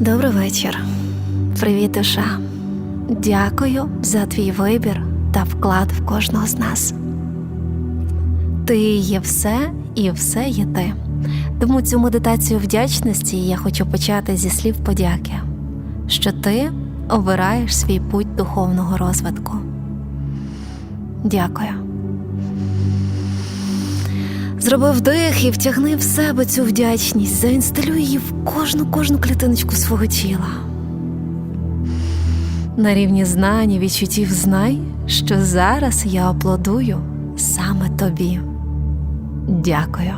Добрий вечір. Привіт, душа. Дякую за твій вибір та вклад в кожного з нас. Ти є все і все є ти. Тому цю медитацію вдячності я хочу почати зі слів подяки, що ти обираєш свій путь духовного розвитку. Дякую. Зроби вдих і втягни в себе цю вдячність, заінсталюй її в кожну кожну клітиночку свого тіла. На рівні знань і відчуттів знай, що зараз я аплодую саме тобі. Дякую.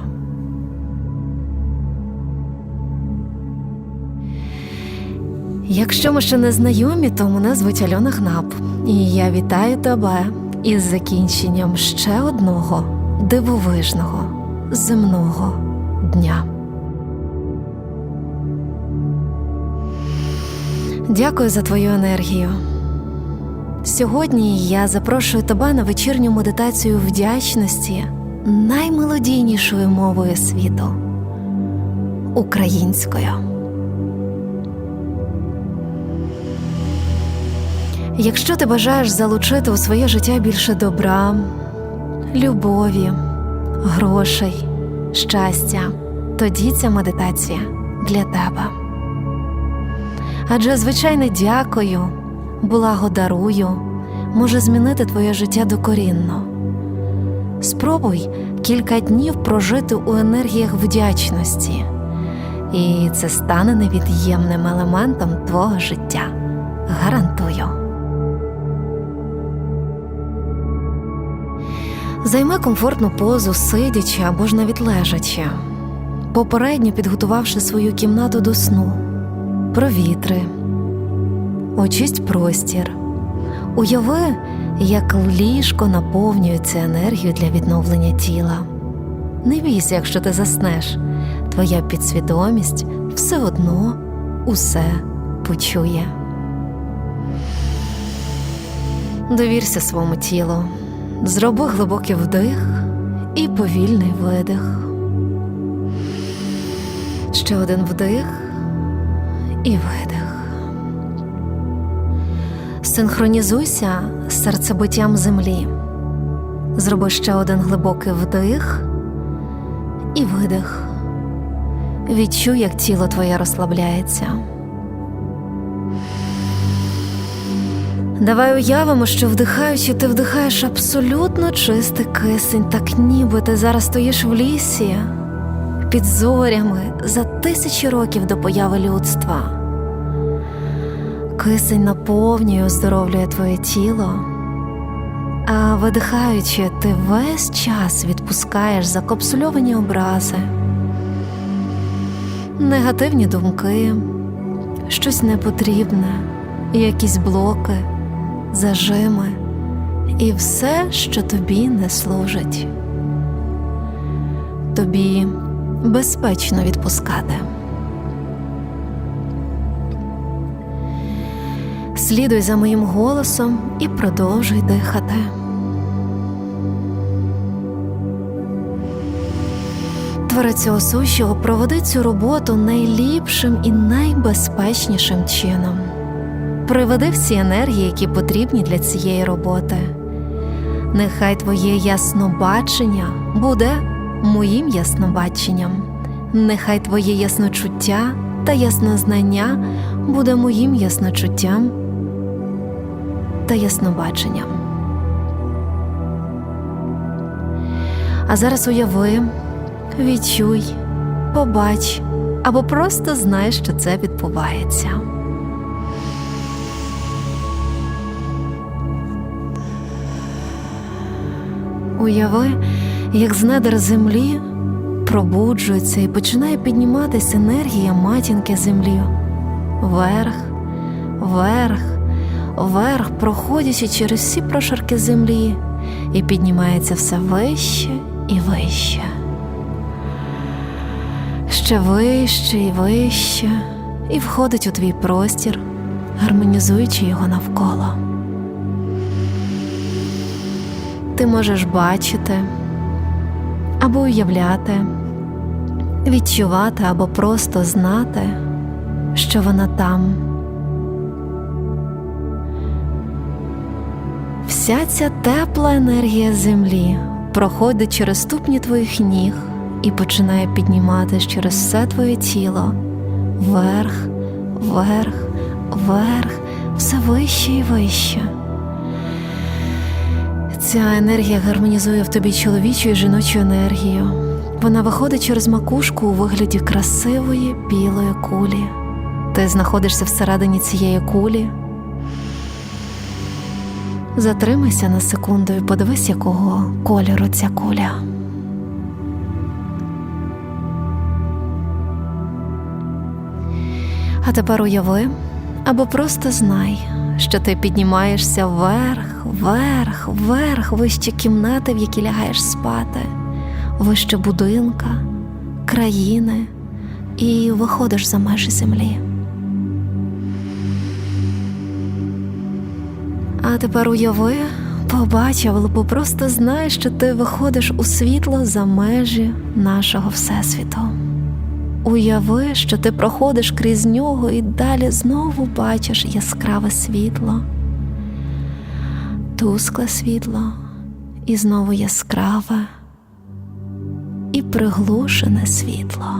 Якщо ми ще не знайомі, то мене звуть Альона Гнап, і я вітаю тебе із закінченням ще одного дивовижного земного дня. Дякую за твою енергію. Сьогодні я запрошую тебе на вечірню медитацію вдячності наймелодійнішою мовою світу українською. Якщо ти бажаєш залучити у своє життя більше добра, любові, грошей, щастя, тоді ця медитація для тебе. Адже звичайне дякую, благодарую може змінити твоє життя докорінно. Спробуй кілька днів прожити у енергіях вдячності, і це стане невід'ємним елементом твого життя. Гарантую. Займи комфортну позу, сидячи або ж навіть лежачи, попередньо підготувавши свою кімнату до сну, провітри, очисть простір, уяви, як ліжко наповнюється енергією для відновлення тіла. Не бійся, якщо ти заснеш, твоя підсвідомість все одно усе почує. Довірся своєму тілу. Зроби глибокий вдих і повільний видих. Ще один вдих і видих. Синхронізуйся з серцебиттям землі. Зроби ще один глибокий вдих і видих. Відчуй, як тіло твоє розслабляється. Давай уявимо, що вдихаючи, ти вдихаєш абсолютно чистий кисень, так ніби ти зараз стоїш в лісі під зорями за тисячі років до появи людства. Кисень наповнює, оздоровлює твоє тіло, а видихаючи, ти весь час відпускаєш закапсульовані образи, негативні думки, щось непотрібне, якісь блоки зажими і все, що тобі не служить. Тобі безпечно відпускати. Слідуй за моїм голосом і продовжуй дихати. Творець сущого проведи цю роботу найліпшим і найбезпечнішим чином приведи всі енергії, які потрібні для цієї роботи. Нехай твоє яснобачення буде моїм яснобаченням, нехай твоє ясночуття та яснознання буде моїм ясночуттям та яснобаченням. А зараз уяви, відчуй, побач або просто знай, що це відбувається. Уяви, як з недер землі пробуджується і починає підніматися енергія матінки землі, вверх, вверх, вверх, проходячи через всі прошарки землі, і піднімається все вище і вище, ще вище і вище, і входить у твій простір, гармонізуючи його навколо. Ти можеш бачити або уявляти, відчувати або просто знати, що вона там. Вся ця тепла енергія землі проходить через ступні твоїх ніг і починає підніматись через все твоє тіло вверх, вверх, вверх, все вище і вище. Ця енергія гармонізує в тобі чоловічу і жіночу енергію. Вона виходить через макушку у вигляді красивої білої кулі. Ти знаходишся всередині цієї кулі. Затримайся на секунду і подивись, якого кольору ця куля. А тепер уяви або просто знай, що ти піднімаєшся вверх, вверх, вверх, вище кімнати, в якій лягаєш спати, вище будинка, країни і виходиш за межі землі. А тепер уяви, побачив, або просто знай, що ти виходиш у світло за межі нашого Всесвіту. Уяви, що ти проходиш крізь нього і далі знову бачиш яскраве світло, тускле світло, і знову яскраве і приглушене світло.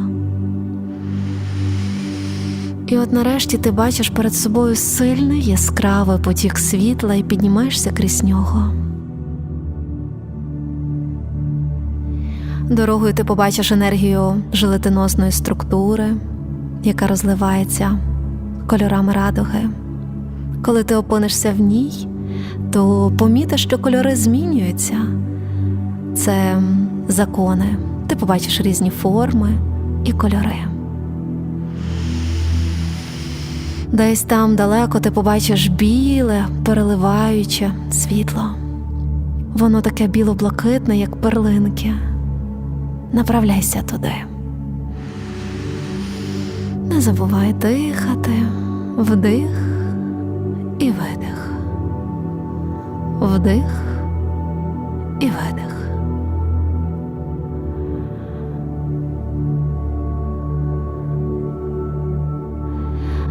І от нарешті ти бачиш перед собою сильний яскравий потік світла і піднімаєшся крізь нього. Дорогою ти побачиш енергію жилетиносної структури, яка розливається кольорами радуги. Коли ти опинишся в ній, то помітиш, що кольори змінюються. Це закони. Ти побачиш різні форми і кольори. Десь там далеко ти побачиш біле, переливаюче світло. Воно таке біло-блакитне, як перлинки. Направляйся туди. Не забувай дихати, вдих і видих. Вдих і видих.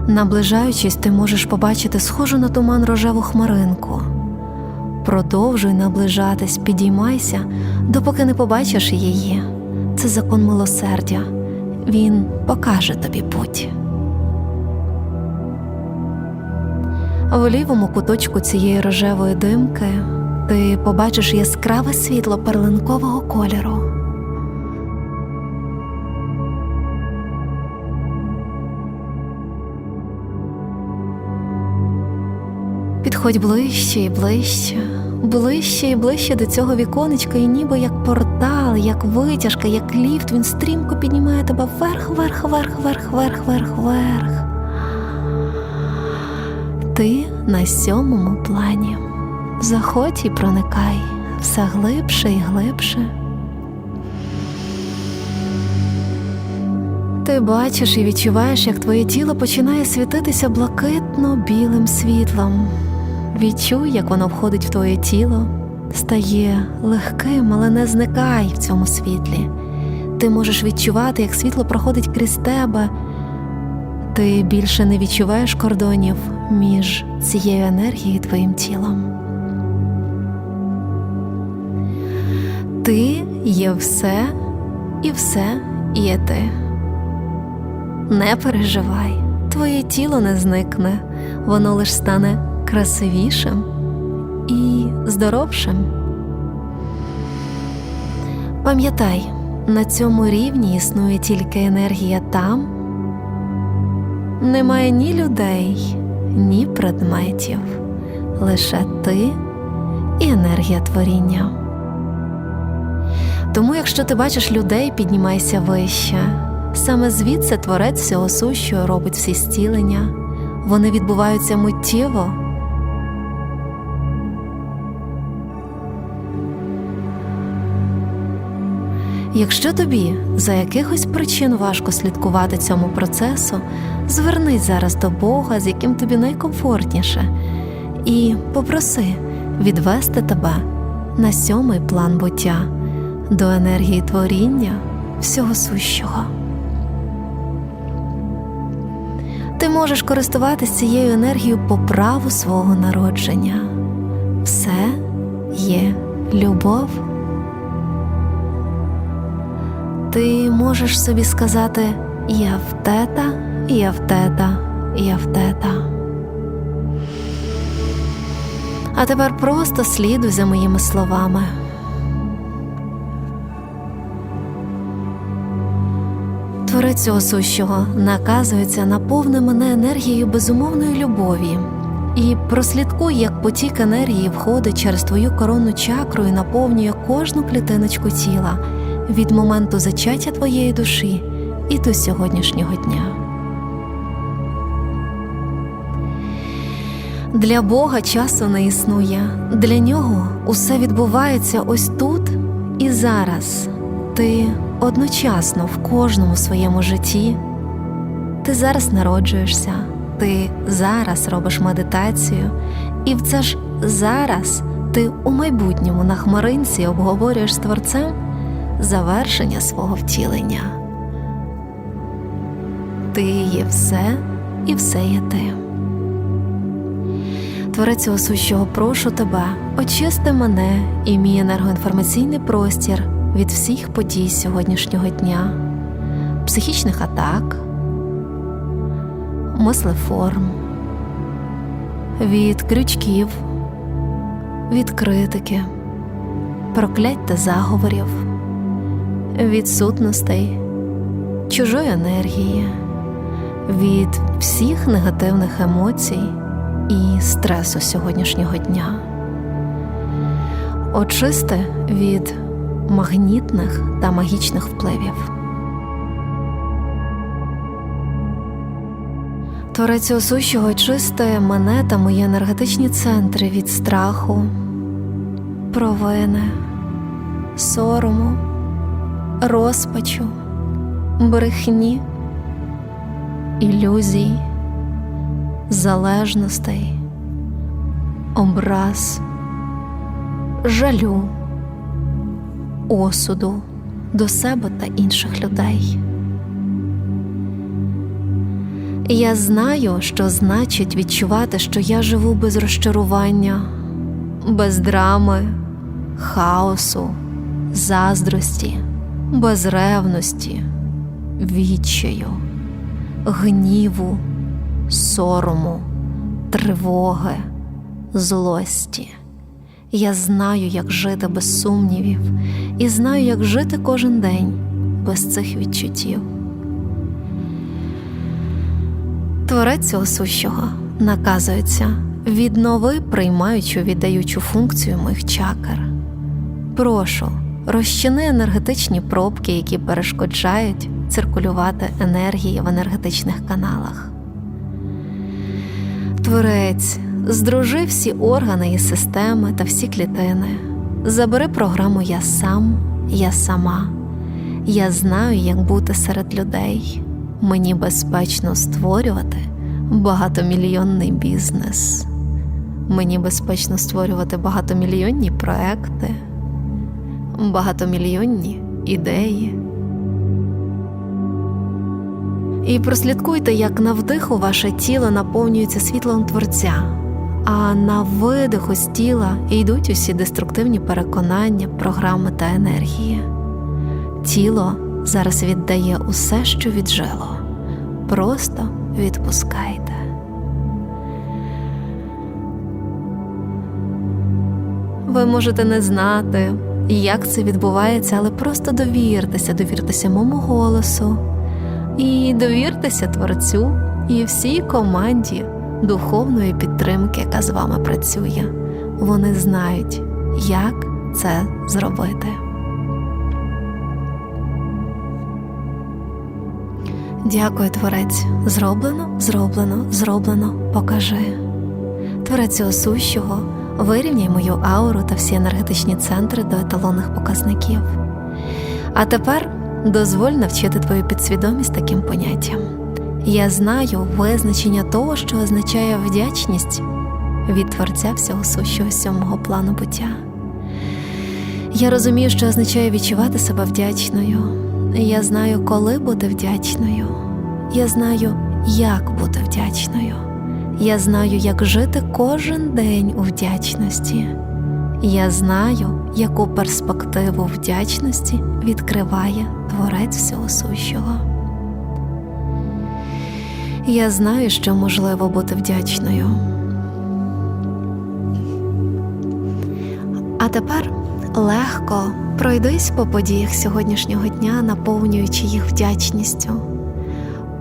Наближаючись, ти можеш побачити схожу на туман рожеву хмаринку. Продовжуй наближатись, підіймайся, допоки не побачиш її. Це закон милосердя. Він покаже тобі путь. В лівому куточку цієї рожевої димки ти побачиш яскраве світло перлинкового кольору. Підходь ближче і ближче, ближче і ближче до цього віконечка, і ніби як портал, як витяжка, як ліфт, він стрімко піднімає тебе вверх, вверх, вверх, вверх, вверх, вверх, вверх. Ти на сьомому плані. Заходь і проникай все глибше і глибше. Ти бачиш і відчуваєш, як твоє тіло починає світитися блакитно-білим світлом. Відчуй, як воно входить в твоє тіло, стає легким, але не зникай в цьому світлі. Ти можеш відчувати, як світло проходить крізь тебе. Ти більше не відчуваєш кордонів між цією енергією і твоїм тілом. Ти є все, і все є ти. Не переживай, твоє тіло не зникне, воно лиш стане красивішим і здоровшим. Пам'ятай, на цьому рівні існує тільки енергія там, немає ні людей, ні предметів, лише ти і енергія творіння. Тому, якщо ти бачиш людей, піднімайся вище. Саме звідси творець всього сущого робить всі зцілення, вони відбуваються миттєво. Якщо тобі за якихось причин важко слідкувати цьому процесу, звернись зараз до Бога, з яким тобі найкомфортніше, і попроси відвести тебе на сьомий план буття до енергії творіння всього сущого. Ти можеш користуватися цією енергією по праву свого народження. Все є любов. Ти можеш собі сказати Я в тета, я в тета, я в тета. А тепер просто слідуй за моїми словами. Творець цього сущого наказується наповни мене енергією безумовної любові і прослідкуй, як потік енергії входить через твою коронну чакру і наповнює кожну клітиночку тіла від моменту зачаття твоєї душі і до сьогоднішнього дня. Для Бога часу не існує, для нього усе відбувається ось тут і зараз. Ти одночасно в кожному своєму житті. Ти зараз народжуєшся, ти зараз робиш медитацію, і в це ж зараз ти у майбутньому на хмаринці обговорюєш з творцем завершення свого втілення. Ти є все і все є ти. Творець сущого, прошу тебе, очисти мене і мій енергоінформаційний простір від всіх подій сьогоднішнього дня, психічних атак, мислеформ, від крючків, від критики, проклять та заговорів, відсутностей, чужої енергії, від всіх негативних емоцій і стресу сьогоднішнього дня. Очисти від магнітних та магічних впливів. Творець осущого чисте мене та мої енергетичні центри від страху, провини, сорому, розпачу, брехні, ілюзій, залежностей, образ, жалю осуду до себе та інших людей. Я знаю, що значить відчувати, що я живу без розчарування, без драми, хаосу, заздрості, без ревності, відчаю, гніву, сорому, тривоги, злості. Я знаю, як жити без сумнівів, і знаю, як жити кожен день без цих відчуттів. Творець цього сущого наказується віднови приймаючу віддаючу функцію моїх чакр. Прошу, розчини енергетичні пробки, які перешкоджають циркулювати енергії в енергетичних каналах. Творець здружи всі органи і системи та всі клітини. Забери програму Я сам, я сама. Я знаю, як бути серед людей. Мені безпечно створювати багатомільйонний бізнес. Мені безпечно створювати багатомільйонні проекти, багатомільйонні ідеї. І прослідкуйте, як на вдиху ваше тіло наповнюється світлом Творця, а на видиху з тіла йдуть усі деструктивні переконання, програми та енергії. Тіло зараз віддає усе, що віджило. Просто відпускайте. Ви можете не знати, як це відбувається, але просто довіртеся, довіртеся моєму голосу і довіртеся творцю і всій команді духовної підтримки, яка з вами працює. Вони знають, як це зробити. Дякую, Творець. Зроблено, зроблено, зроблено, покажи. Творець цього сущого, вирівняй мою ауру та всі енергетичні центри до еталонних показників. А тепер дозволь навчити твою підсвідомість таким поняттям. Я знаю визначення того, що означає вдячність від Творця всього сущого сьомого плану буття. Я розумію, що означає відчувати себе вдячною. Я знаю, коли бути вдячною. Я знаю, як бути вдячною. Я знаю, як жити кожен день у вдячності. Я знаю, яку перспективу вдячності відкриває Творець всього сущого. Я знаю, що можливо бути вдячною. А тепер легко пройдись по подіях сьогоднішнього дня, наповнюючи їх вдячністю.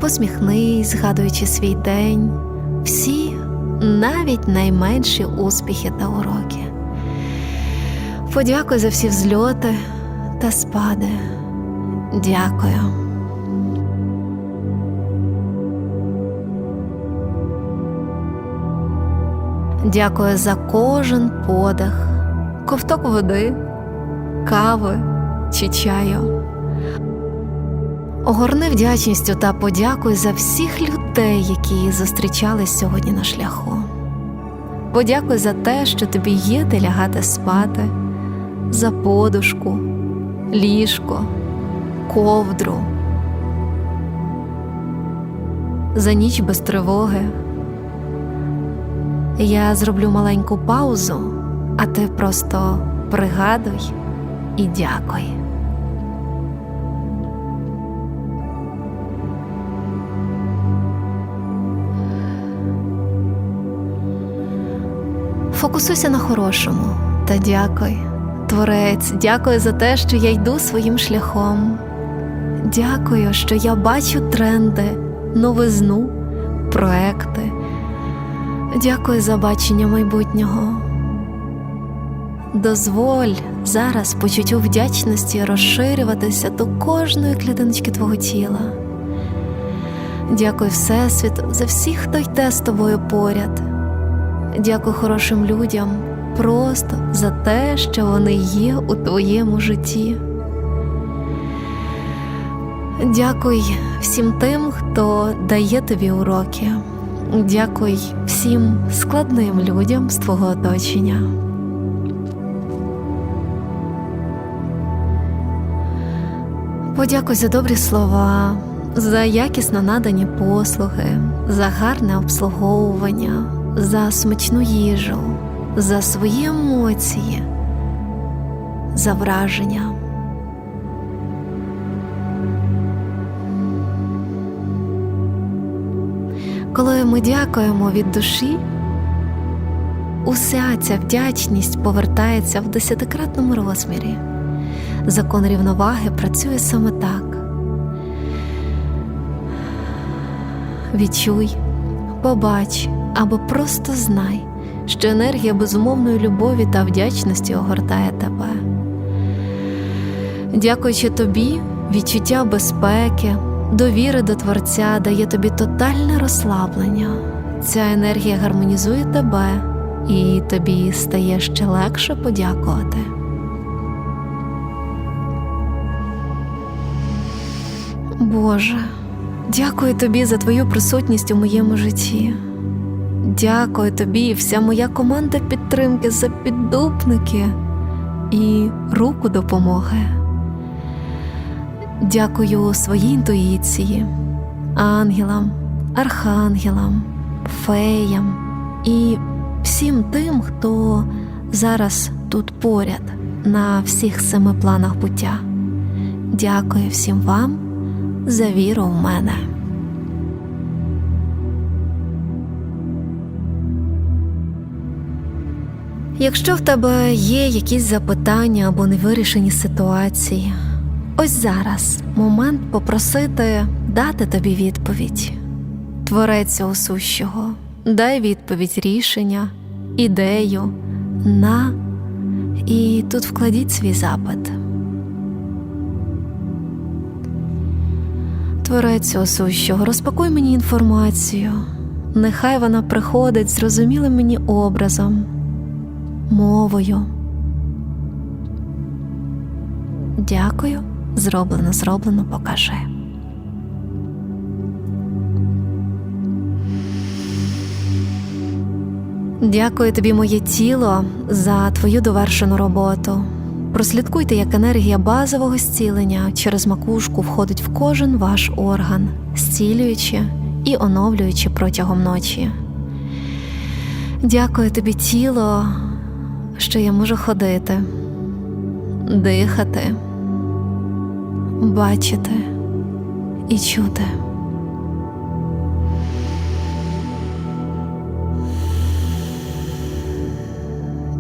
Посміхнись, згадуючи свій день, всі, навіть найменші успіхи та уроки. Подякуй за всі взльоти та спади. Дякую. Дякую за кожен подих, ковток води, кави чи чаю. Огорни вдячністю та подякуй за всіх людей, які зустрічались сьогодні на шляху. Подякуй за те, що тобі є де лягати спати, за подушку, ліжко, ковдру, за ніч без тривоги. Я зроблю маленьку паузу, а ти просто пригадуй і дякуй. Фокусуйся на хорошому та дякуй. Творець, дякую за те, що я йду своїм шляхом. Дякую, що я бачу тренди, новизну, проекти. Дякую за бачення майбутнього. Дозволь зараз почуттю вдячності розширюватися до кожної клітиночки твого тіла. Дякую Всесвіту за всіх, хто йде з тобою поряд. Дякую хорошим людям просто за те, що вони є у твоєму житті. Дякуй всім тим, хто дає тобі уроки. Дякуй всім складним людям з твого оточення. Подякуй за добрі слова, за якісно надані послуги, за гарне обслуговування, за смачну їжу, за свої емоції, за враження. Коли ми дякуємо від душі, уся ця вдячність повертається в десятикратному розмірі. Закон рівноваги працює саме так. Відчуй, побач або просто знай, що енергія безумовної любові та вдячності огортає тебе. Дякуючи тобі, відчуття безпеки, довіри до Творця дає тобі тотальне розслаблення. Ця енергія гармонізує тебе, і тобі стає ще легше подякувати. Боже, дякую тобі за твою присутність у моєму житті. Дякую тобі, і вся моя команда підтримки за піддупники і руку допомоги. Дякую своїй інтуїції, ангелам, архангелам, феям і всім тим, хто зараз тут поряд на всіх семи планах буття. Дякую всім вам за віру в мене. Якщо в тебе є якісь запитання або невирішені ситуації, ось зараз момент попросити дати тобі відповідь. Творець усущого, дай відповідь рішення, ідею на і тут вкладіть свій запит. Творець усущого, розпакуй мені інформацію, нехай вона приходить зрозумілим мені образом, мовою. Дякую, зроблено, зроблено, покажи. Дякую тобі, моє тіло, за твою довершену роботу. Прослідкуйте, як енергія базового зцілення через макушку входить в кожен ваш орган, зцілюючи і оновлюючи протягом ночі. Дякую тобі, тіло, що я можу ходити, дихати, бачити і чути.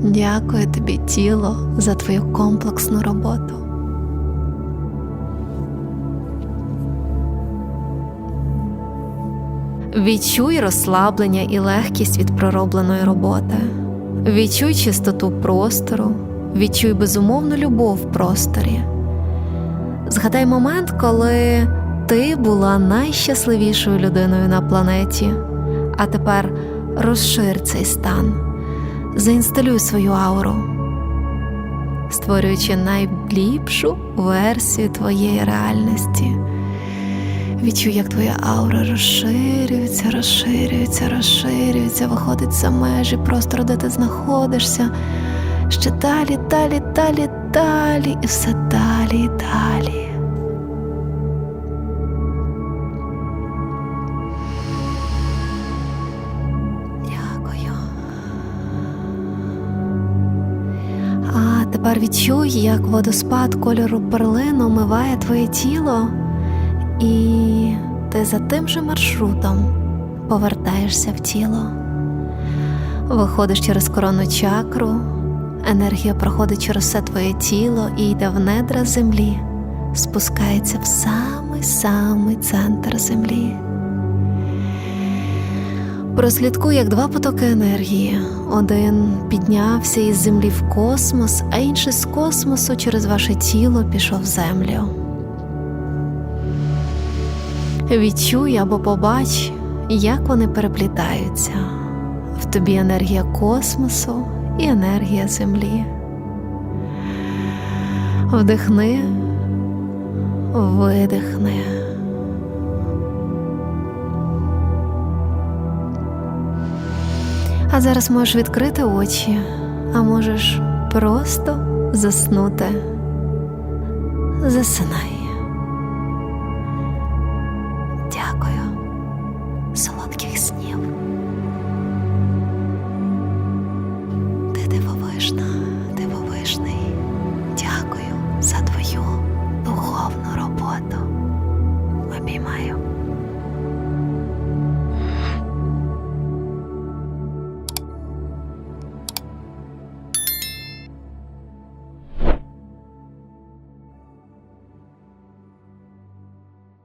Дякую тобі, тіло, за твою комплексну роботу. Відчуй розслаблення і легкість від проробленої роботи. Відчуй чистоту простору, відчуй безумовну любов в просторі. Згадай момент, коли ти була найщасливішою людиною на планеті, а тепер розшир цей стан, заінсталюй свою ауру, створюючи найліпшу версію твоєї реальності. Відчуй, як твоя аура розширюється, розширюється, розширюється, виходить за межі простору, де ти знаходишся. Ще далі, далі, далі, далі, і все далі і далі. Тепер відчуй, як водоспад кольору перлин омиває твоє тіло. І ти за тим же маршрутом повертаєшся в тіло, виходиш через коронну чакру, енергія проходить через все твоє тіло і йде в недра землі, спускається в самий самий центр землі. Прослідкуй, як два потоки енергії. Один піднявся із землі в космос, а інший з космосу через ваше тіло пішов в землю. Відчуй або побач, як вони переплітаються. В тобі енергія космосу і енергія землі. Вдихни, видихни. А зараз можеш відкрити очі, а можеш просто заснути. Засинай.